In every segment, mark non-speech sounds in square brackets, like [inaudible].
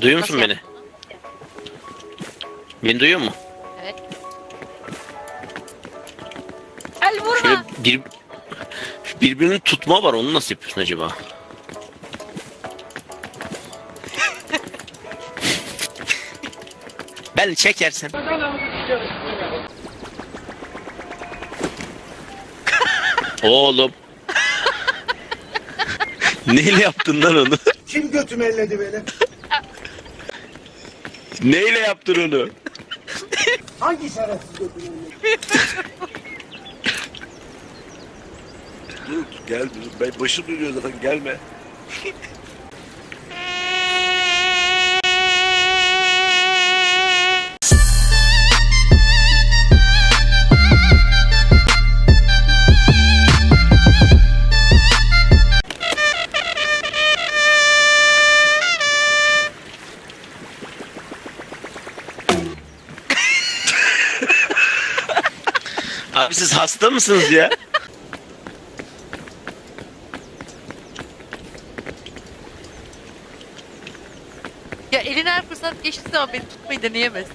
Duyuyor musun Nasıl beni? Beni duyuyor mu? Evet. El vurma. Şöyle bir birbirini tutma var onu nasıl yapıyorsun acaba? [laughs] ben çekersen. [laughs] Oğlum. [laughs] Neyle yaptın lan onu? Kim götümü elledi benim? Neyle yaptın onu? Hangi şerefsiz? Dur gel dur. Ben başım dönüyor zaten gelme. Hasta mısınız ya? Ya eline her fırsat geçtiği zaman beni tutmayı deneyemez.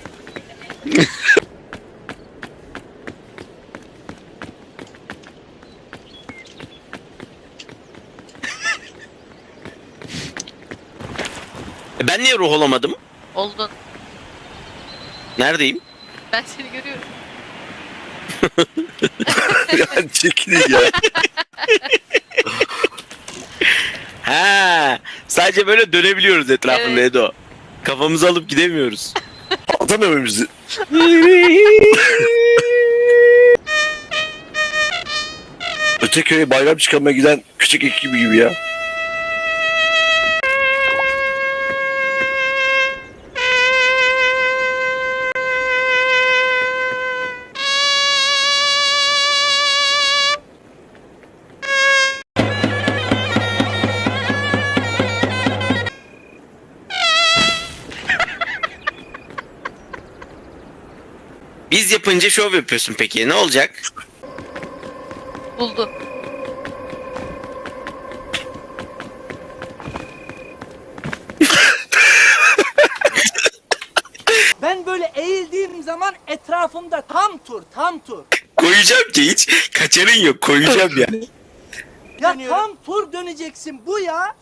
E Ben niye ruh olamadım? Oldun. Neredeyim? Ben seni görüyorum. Ya çekilin ya. Ha, sadece böyle dönebiliyoruz etrafında Evet. Edo. Kafamızı alıp gidemiyoruz. Atamıyor muyum bizi? Öte köye bayram çıkarmaya giden küçük ekip gibi gibi ya. Biz yapınca şov yapıyorsun peki. Ne olacak? Buldu. Ben böyle eğildiğim zaman etrafımda tam tur, tam tur. Koyacağım ki hiç kaçarın yok. Koyacağım ya. Ya tam tur döneceksin bu ya.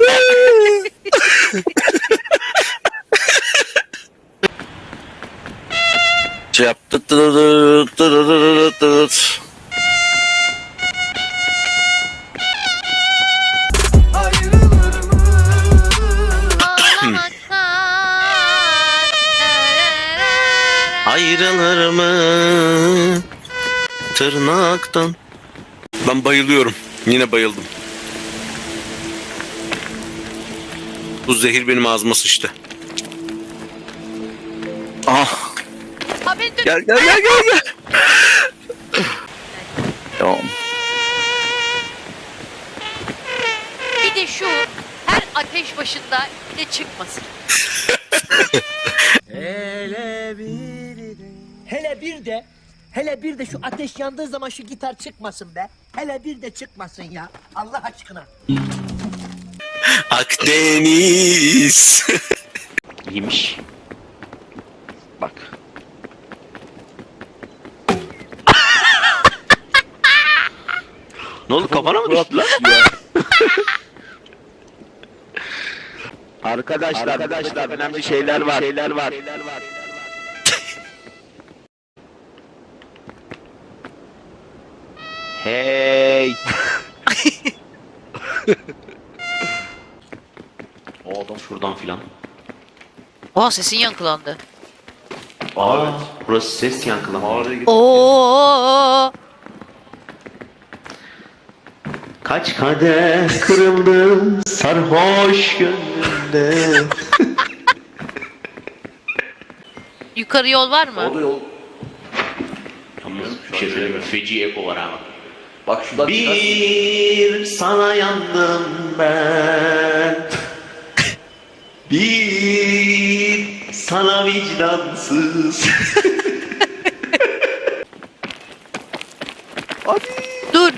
[laughs] Şey yap. Tıt tıt tıt tıt tıt tıt tıt. Ayrılır mı tırnaktan? Ben bayılıyorum. Yine bayıldım. Bu zehir benim ağzıma sıçtı. Ah. Gel gel gel gel gel. Tamam. Bir de şu her ateş başında ne çıkmasın. [laughs] Hele bir de, hele bir de, hele bir de şu ateş yandığı zaman şu gitar çıkmasın be. Hele bir de çıkmasın ya. Allah aşkına. Akdeniz. İyiymiş. Bak. Ne oldu kafana mı düştü lan? [laughs] Arkadaşlar, arkadaşlar önemli şeyler var. Şeyler var. [laughs] Hey. [laughs] o adam şuradan filan. Aa sesin yankılandı. Aa, burası ses yankılanıyor. Mağaraya. Oo. Kaç kadeh kırıldı sarhoş gönlümde. [laughs] Yukarı yol var mı? Oldu yol. Tamam, bir şey söyleyeyim mi? Feci eko var ama. Bak şuradan. Bir sana yandım ben. Bir sana vicdansız. Dur.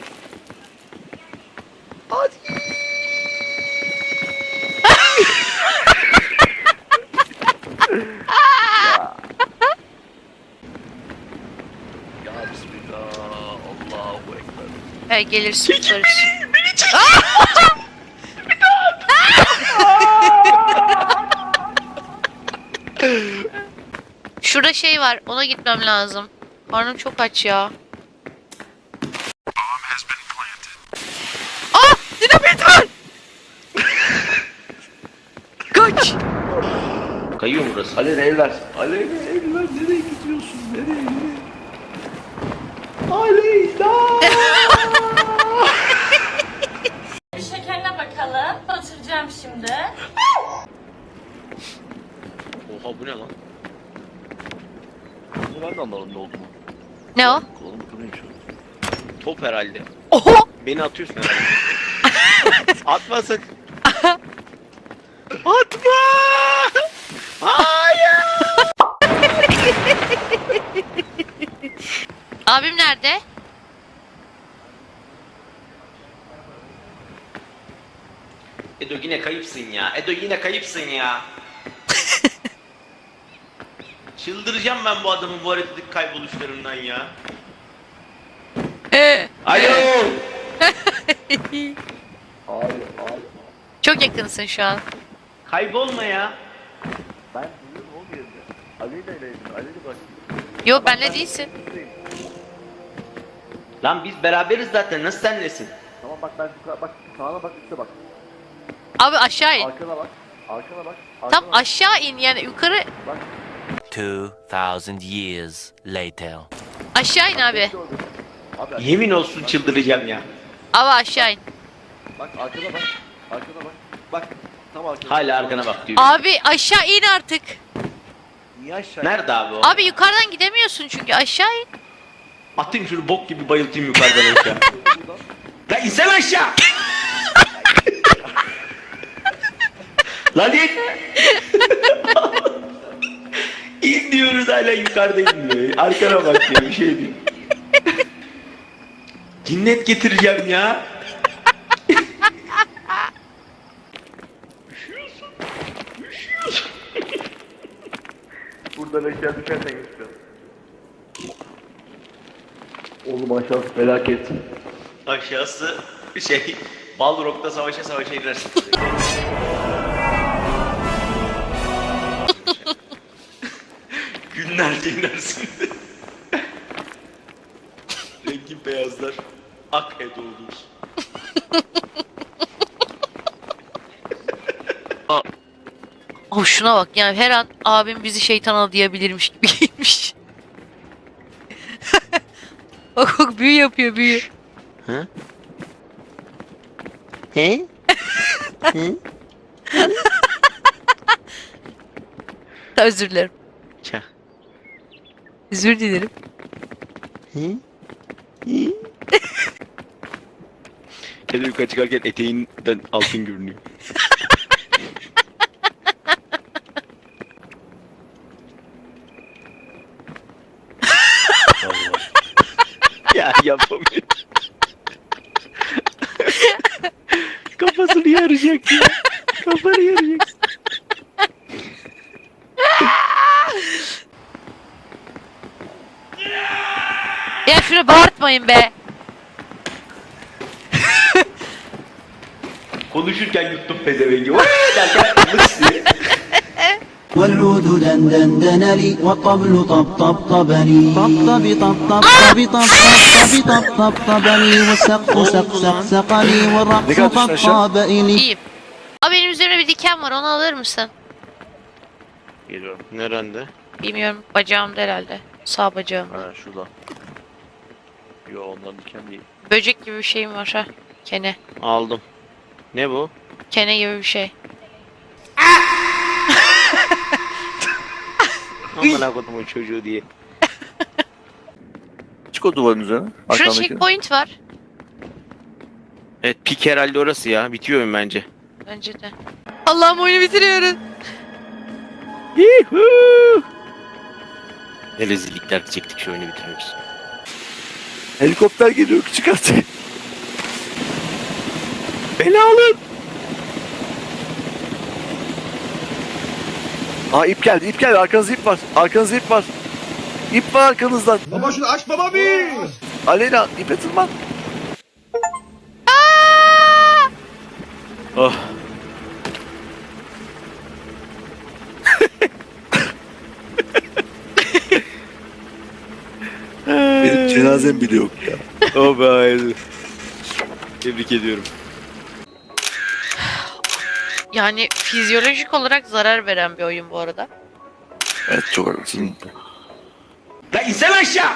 Hadi. Belki gelirsin tutarız. Şurada şey var. Ona gitmem lazım. Karnım çok aç ya. Aa! Dinamit var! Kaç! Kayıyor burası? Aleyna evler. Aleyna evler. Nereye gidiyorsun? Nereye? Nereye? Aleyna. [laughs] Bir şekerine bakalım. Batıracağım şimdi. Oha bu ne lan? Ben de anlamadım ne olduğunu. Ne o? Kulağım kırıymış. Top herhalde. Oho! Beni atıyorsun herhalde. [laughs] Atma sakın. [laughs] Atma! Hayır! Abim nerede? Edo yine kayıpsın ya. Edo yine kayıpsın ya. [laughs] Çıldıracağım ben bu adamın bu haritadaki kayboluşlarından ya. Ee, Alo! Hayır, [laughs] hayır. çok yakınsın şu an. Kaybolma ya. Ben duyuyorum oğlum yerinde. Aleyna ile evlen. Aleyna bak. Yo benle değilsin. Lan biz beraberiz zaten. Nasıl senlesin? Tamam bak ben yukarı bak sağına bak üstte bak. Abi aşağı in. Arkana bak. Arkana bak. Tam Arkana bak. aşağı in yani yukarı 2,000 years later. aşağı in abi. Abi Yemin olsun çıldıracağım ya. Abi aşağı in. bak arkana bak. Arkana bak. Bak. Tam arkana. Hala arkana bak diyor. Abi aşağı in artık. Niye aşağı? Nerede abi o? Abi yukarıdan gidemiyorsun çünkü aşağı in. Atayım şunu bok gibi bayıltayım yukarıdan aşağı. Lan [laughs] insene aşağı! Lan in! [laughs] İn diyoruz hala yukarıda inmiyor. Arkana bak diyor bir şey diyor. Cinnet getireceğim ya. Üşüyorsun. Üşüyorsun. Buradan aşağı düşersen geçiyor. Oğlum aşağısı felaket. Aşağısı şey Balrog'da savaşa savaşa inersin. Günlerce inersin. Rengi beyazlar. Ak et olur. Oh şuna bak yani her an abim bizi şeytana diyebilirmiş gibi. Bak bak büyü yapıyor büyü. He? [laughs] Özür dilerim. Çah. Özür dilerim. [laughs] Kedi yukarı çıkarken eteğinden altın görünüyor. ya [laughs] yapamıyorum. Kafasını yaracak ya. Kafanı yaracak. Ya şunu bağırtmayın be. Konuşurken yuttum pezevengi. Vay derken mıs diye. والعود دندن دنلي والطبل طب طب طبني طب طب طب طب طب طب طب طب طبني والسقف سق سق سقني والرقص Dikkat düşün aşağı. طبطب إلي İyiyim. Abi benim üzerimde bir diken var onu alır mısın? Geliyorum. Nerede? Bilmiyorum bacağımda herhalde. Sağ bacağımda. Ha şurada. Yo ondan diken değil. Böcek gibi bir şeyim var ha. Kene. Aldım. Ne bu? Kene gibi bir şey. Aman kodumun çocuğu diye. O duvarın üzerine. Şurada checkpoint var. Evet pik herhalde orası ya. Bitiyor oyun bence. Bence de. Allah'ım oyunu bitiriyoruz. Yuhuu. Ne rezillikler çektik şu oyunu bitiriyoruz. Helikopter geliyor küçük artık. Beni alın. Aa ip geldi ip geldi arkanızda ip var. Arkanızda ip var. İp var arkanızdan. Baba şunu aç baba bir. Aleyna ipe tırman. Oh. Benim cenazem bile yok ya. [laughs] Oh be hayır. Tebrik ediyorum. Yani fizyolojik olarak zarar veren bir oyun bu arada. Evet çok haklısın. La insene aşağı!